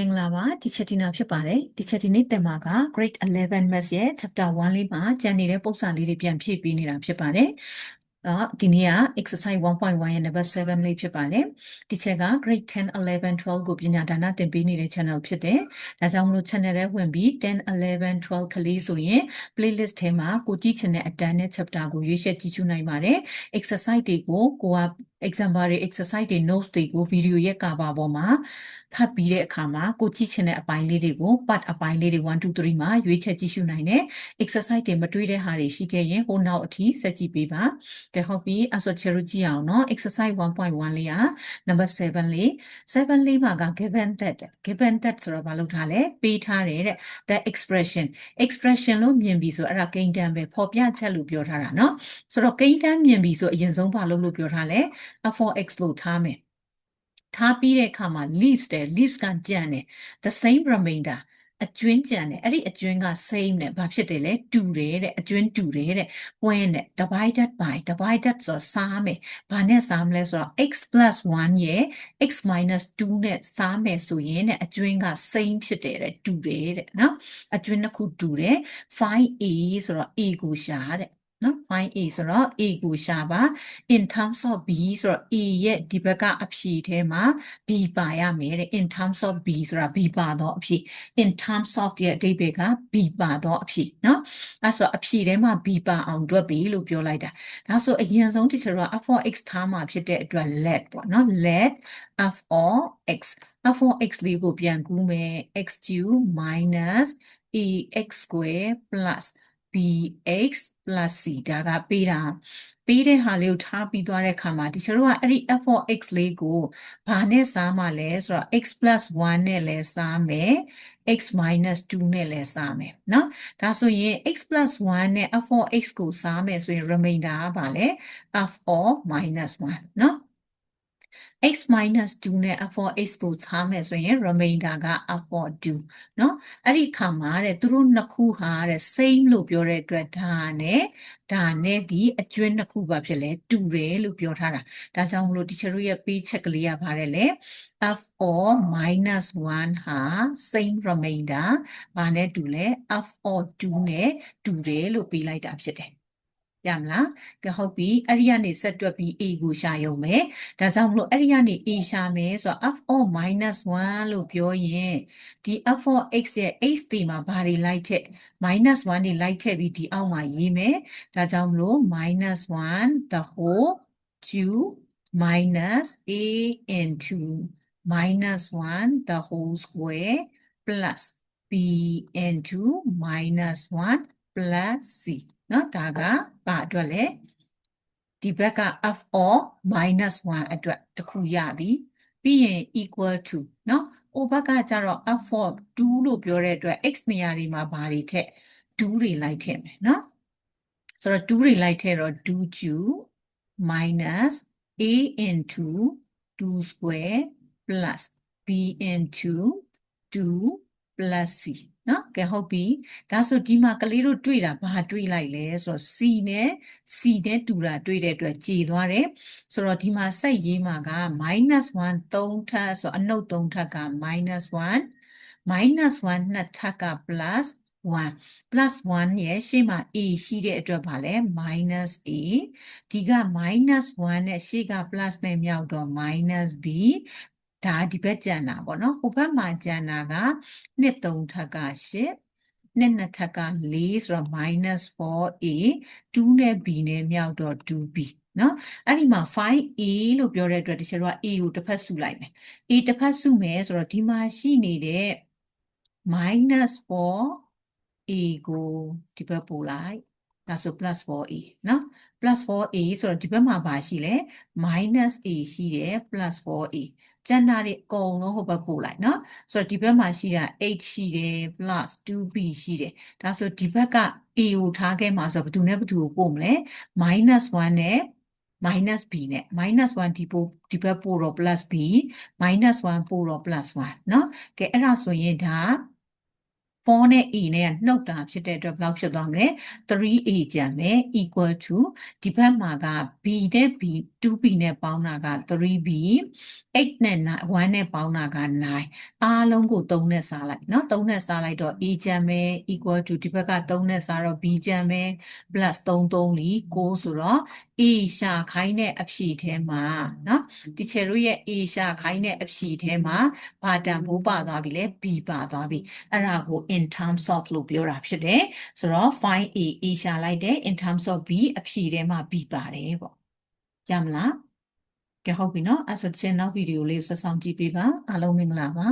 မင်္ဂလာပါဒီချက်တီနာဖြစ်ပါတယ်ဒီချက်တီနေ့တင်မှာက grade 11 maths ရဲ့ chapter 1လေးမှာကျန်နေတဲ့ပုံစံလေးတွေပြန်ဖြည့်ပေးနေတာဖြစ်ပါတယ်တော့ဒီနေ့က exercise 1.1ရဲ့ number 7လေးဖြစ်ပါတယ်ဒီချက်က grade 10 11 12ကိုပညာဒါနသင်ပေးနေတဲ့ channel ဖြစ်တယ်ဒါကြောင့်မလို့ channel ထဲဝင်ပြီး10 11 12ကလေးဆိုရင် playlist ထဲမှာကိုကြည့်ချင်တဲ့အတန်းနဲ့ chapter ကိုရွေးချယ်ကြည့်ရှုနိုင်ပါတယ် exercise တွေကိုကိုက example တွေ exercise တွေ notes တွေကို video ရဲ့ကာဘာပေါ်မှာဖတ်ပြီးတဲ့အခါမှာကိုကြည့်ချင်တဲ့အပိုင်းလေးတွေကို part အပိုင်းလေးတွေ1 2 3မှာရွေးချယ်ကြည့်ရှုနိုင်တယ် exercise တွေမတွေးတဲ့ဟာတွေရှိခဲ့ရင်ဟိုနောက်အထိဆက်ကြည့်ပေးပါကဲဟုတ်ပြီအဲ့ဆိုချေရကြည့်အောင်နော် exercise 1.1လေးက number 7လေး7လေးမှာက given that given that ဆိုတော့ဘာလို့ထားလဲပေးထားတယ်တဲ့ that expression expression လို့မြင်ပြီဆိုအဲ့ဒါကိန်းတန်းပဲဖော်ပြချက်လို့ပြောထားတာနော်ဆိုတော့ကိန်းတန်းမြင်ပြီဆိုအရင်ဆုံးဘာလို့လို့ပြောထားလဲ f4x လို့ထားမယ်ထားပြီးတဲ့အခါမှာ leaves တယ် leaves ကကြံ့တယ် the same remainder အကျွင်းကြံတယ်အဲ့ဒီအကျွင်းက same နဲ့ဘာဖြစ်တယ်လဲတူတယ်တဲ့အကျွင်းတူတယ်တဲ့ point နဲ့ divided by divided ဆိုစားမယ်ဘာနဲ့စားမလဲဆိုတော့ x 1ရဲ့ x 2နဲ့စားမယ်ဆိုရင်တဲ့အကျွင်းက same ဖြစ်တယ်တဲ့တူတယ်တဲ့နော်အကျွင်းတစ်ခုတူတယ် find a ဆိုတော့ a ကိုရှာတဲ့ နော် find a ဆိုတော့ a ကိုရှာပါ in terms of b ဆိုတော့ a ရဲ့ဒီဘက်ကအဖြေထဲမှာ b ပါရမယ်တဲ့ in terms of b ဆိုတာ b ပါတော့အဖြေ in terms of ရဲ့အဓိပ္ပာယ်က b ပါတော့အဖြေနော်အဲဆိုအဖြေထဲမှာ b ပါအောင်တွက်ပြီလို့ပြောလိုက်တာဒါဆိုအရင်ဆုံး teacher က f of x ထားမှာဖြစ်တဲ့အတွက် let ပေါ့နော် let f of x f of x လေးကိုပြန်ကူးမယ် x cube minus ax square plus bx plus c ဒါကပေးတာပေးတဲ့ဟာလေးကိုထားပြီးသွားတဲ့အခါမှာဒီကျတို့ကအဲ့ဒီ f of x လေးကိုဘာနဲ့စားမှလဲဆိုတော့ x 1နဲ့လဲစားမယ် x 2နဲ့လဲစားမယ်เนาะဒါဆိုရင် x 1နဲ့ f of x ကိုစားမယ်ဆိုရင် remainder ကဘာလဲ f of -1เนาะ x 2နဲ့ f of x ကိုခြားမယ်ဆိုရင် remainder က f of 2เนาะအဲ့ဒီခါမှာတဲ့သူတို့နှစ်ခုဟာတဲ့ same လို့ပြောတဲ့အတွက်ဒါနဲ့ဒါနဲ့ဒီအကျွင်းနှစ်ခုပါဖြစ်လဲတူတယ်လို့ပြောထားတာဒါကြောင့်မလို့ teacher တို့ရဲ့ပေးချက်ကလေးကပါတယ်လေ f of -1 ဟာ same remainder ဘာနဲ့တူလဲ f of 2နဲ့တူတယ်လို့ပေးလိုက်တာဖြစ်တယ် ရမလားကဲဟုတ်ပြီအဲ့ဒီကနေဆက်တွက်ပြီး a ကိုရှာရုံပဲဒါကြောင့်မလို့အဲ့ဒီကနေ a ရှာမယ်ဆိုတော့ f of -1 လို့ပြောရင်ဒီ f of x ရဲ့ x ဒီမှာဘာတွေလိုက်ထက် -1 တွေလိုက်ထက်ပြီးဒီအောက်မှာရေးမယ်ဒါကြောင့်မလို့ -1 the whole 2 minus a into minus 1 the whole square plus b into minus 1 plus c နော်ဒါကဘာအတွက်လဲဒီဘက်က f or minus 1အတွက်တခုရပြီပြီးရင် equal to နော်ဟိုဘက်ကကျတော့ f of 2လို့ပြောတဲ့အတွက် x နေရာတွေမှာဘာတွေထက်2တွေလိုက်ထည့်မယ်နော်ဆိုတော့2တွေလိုက်ထည့်တော့2 q minus a into 2 square plus b into 2 plus c နော်ကဲဟုတ်ပြီဒါဆိုဒီမှာကလေးတို့တွေ့တာဘာတွေ့လိုက်လဲဆိုတော့ C နဲ့ C နဲ့တူတာတွေ့တဲ့အတွက်ကြေသွားတယ်ဆိုတော့ဒီမှာစိတ်ရေးမှာက -1 3ထပ်ဆိုအနှုတ်3ထပ်က -1 -1 နှစ်ထပ်က plus 1 plus 1ရဲ့ရှေ့မှာ a ရှိတဲ့အတွက်ဗာလဲ minus a ဒီက minus 1နဲ့ရှေ့က plus နဲ့မြောက်တော့ minus b ဒါဒီဘက်ကျန်တာပေါ့နော်ဟိုဘက်မှာကျန်တာကနှစ်3ထပ်က8နှစ်နှစ်ထပ်က4ဆိုတော့ -4a 2နဲ့ b နဲ့မြောက်တော့ 2b နော်အဲ့ဒီမှာ 5a လို့ပြောတဲ့အတွက်တချို့က a ကိုတစ်ဖက်စုလိုက်မယ် a တစ်ဖက်စုမယ်ဆိုတော့ဒီမှာရှိနေတဲ့ -4a ကိုဒီဘက်ပို့လိုက် ဒါဆို +4a နော် +4a ဆိုတော့ဒီဘက်မှာပါရှိလဲ -a ရှိတယ် +4a ကျန်တာတွေအကုန်လုံးဟိုဘက်ပို့လိုက်နော်ဆိုတော့ဒီဘက်မှာရှိတာ h ရှိတယ် +2b ရှိတယ်ဒါဆိုဒီဘက်က a ကိုထားခဲ့မှာဆိုတော့ဘယ်သူနဲ့ဘယ်သူကိုပို့မလဲ -1 နဲ့ minus b နဲ့ minus 1ဒီပို့ဒီဘက်ပို့တော့ plus b minus 1ပို့တော့ plus 1เนาะကဲအဲ့ဒါဆိုရင်ဒါ 4နဲ့ e နဲ့ကနှုတ်တာဖြစ်တဲ့အတွက်ဘယ်လောက်ဖြစ်သွားမလဲ 3a ကျန်မယ် equal to ဒီဘက်မှာက b နဲ့ b 2b နဲ့ပေါင်းတာက 3b 8နဲ့9 1နဲ့ပေါင်းတာက9အားလုံးကို3နဲ့စားလိုက်เนาะ3နဲ့စားလိုက်တော့ a ကျန်ပဲ equal to ဒီဘက်က3နဲ့စားတော့ b ကျန်ပဲ plus 3 3လီ9ဆိုတော့ a ရှာခိုင်းတဲ့အဖြေထဲမှာเนาะတီချယ်တို့ရဲ့ a ရှာခိုင်းတဲ့အဖြေထဲမှာဘာတန်ဖိုးပါသွားပြီလဲ b ပါသွားပြီအဲ့ဒါကို in terms of လို့ပြောတာဖြစ်တယ်ဆိုတော့ find a a ရှာလိုက်တဲ့ in terms of b အဖြေထဲမှာ b ပါတယ်ပေါ့ ရမလားကဲဟုတ်ပြီနော်အဲ့ဆိုတစ်ချက်နောက်ဗီဒီယိုလေးဆက်ဆောင်ကြည့်ပေးပါအားလုံးမင်္ဂလာပါ